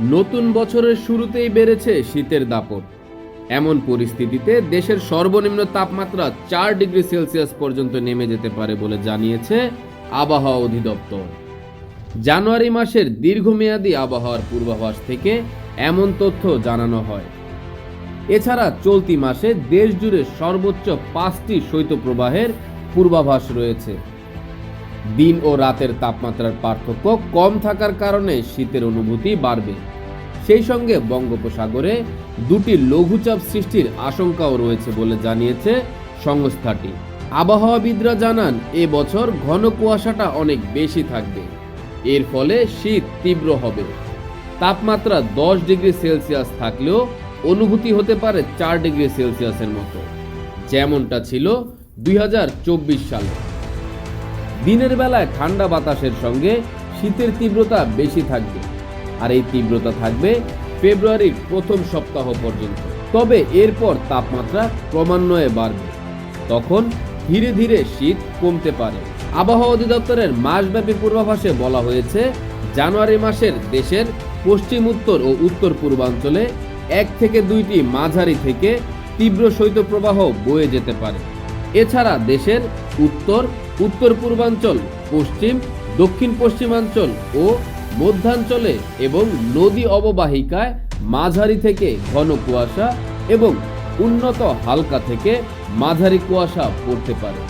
নতুন বছরের শুরুতেই বেড়েছে শীতের দাপট। এমন পরিস্থিতিতে দেশের সর্বনিম্ন তাপমাত্রা চার ডিগ্রি সেলসিয়াস পর্যন্ত নেমে যেতে পারে বলে জানিয়েছে আবহাওয়া অধিদপ্তর। জানুয়ারি মাসের দীর্ঘমেয়াদী আবহাওয়ার পূর্বাভাস থেকে এমন তথ্য জানানো হয়। এছাড়া চলতি মাসে দেশ জুড়ে সর্বোচ্চ পাঁচটি শৈত্যপ্রবাহের পূর্বাভাস রয়েছে। দিন ও রাতের তাপমাত্রার পার্থক্য কম থাকার কারণে শীতের অনুভূতি বাড়বে। সেই সঙ্গে বঙ্গোপসাগরে দুটি লঘুচাপ সৃষ্টির আশঙ্কাও রয়েছে বলে জানিয়েছে সংস্থাটি। আবহাওয়াবিদরা জানান, এ বছর ঘন কুয়াশাটা অনেক বেশি থাকবে। এর ফলে শীত তীব্র হবে। তাপমাত্রা দশ ডিগ্রি সেলসিয়াস থাকলেও অনুভূতি হতে পারে চার ডিগ্রি সেলসিয়াসের মতো। যেমনটা ছিল দুই হাজার চব্বিশ সালে। দিনের বেলায় ঠান্ডা বাতাসের সঙ্গে শীতের তীব্রতা বেশি থাকবে। আর এই তীব্রতা থাকবে ফেব্রুয়ারির প্রথম সপ্তাহ পর্যন্ত। তবে এরপর তাপমাত্রা ক্রমান্বয়ে বাড়বে। তখন ধীরে ধীরে শীত কমতে পারে। আবহাওয়া অধিদপ্তরের মাসব্যাপী পূর্বাভাসে বলা হয়েছে, জানুয়ারি মাসের দেশের পশ্চিম, উত্তর ও উত্তর পূর্বাঞ্চলে এক থেকে দুইটি মাঝারি থেকে তীব্র শৈত্যপ্রবাহ বয়ে যেতে পারে। এছাড়া দেশের উত্তর উত্তর পূর্বাঞ্চল, পশ্চিম, দক্ষিণ পশ্চিমাঞ্চল ও মধ্যাঞ্চলে এবং নদী অববাহিকায় মাঝারি থেকে ঘন কুয়াশা এবং উন্নত হালকা থেকে মাঝারি কুয়াশা পড়তে পারে।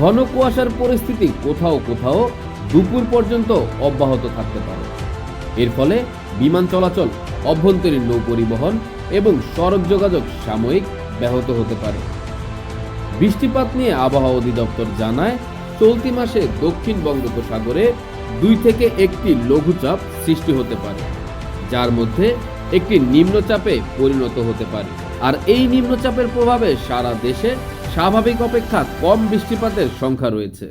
ঘন কুয়াশার পরিস্থিতি কোথাও কোথাও দুপুর পর্যন্ত অব্যাহত থাকতে পারে। এর ফলে বিমান চলাচল, অভ্যন্তরীণ নৌ পরিবহন এবং সড়ক যোগাযোগ সাময়িক ব্যাহত হতে পারে। বৃষ্টিপাত নিয়ে আবহাওয়া অধিদপ্তর জানায়, চলতি মাসে দক্ষিণ বঙ্গোপসাগরে দুই থেকে একটি লঘুচাপ সৃষ্টি হতে পারে, যার মধ্যে একটি নিম্নচাপে পরিণত হতে পারে। আর এই নিম্নচাপের প্রভাবে সারা দেশে স্বাভাবিক অপেক্ষা কম বৃষ্টিপাতের সংখ্যা রয়েছে।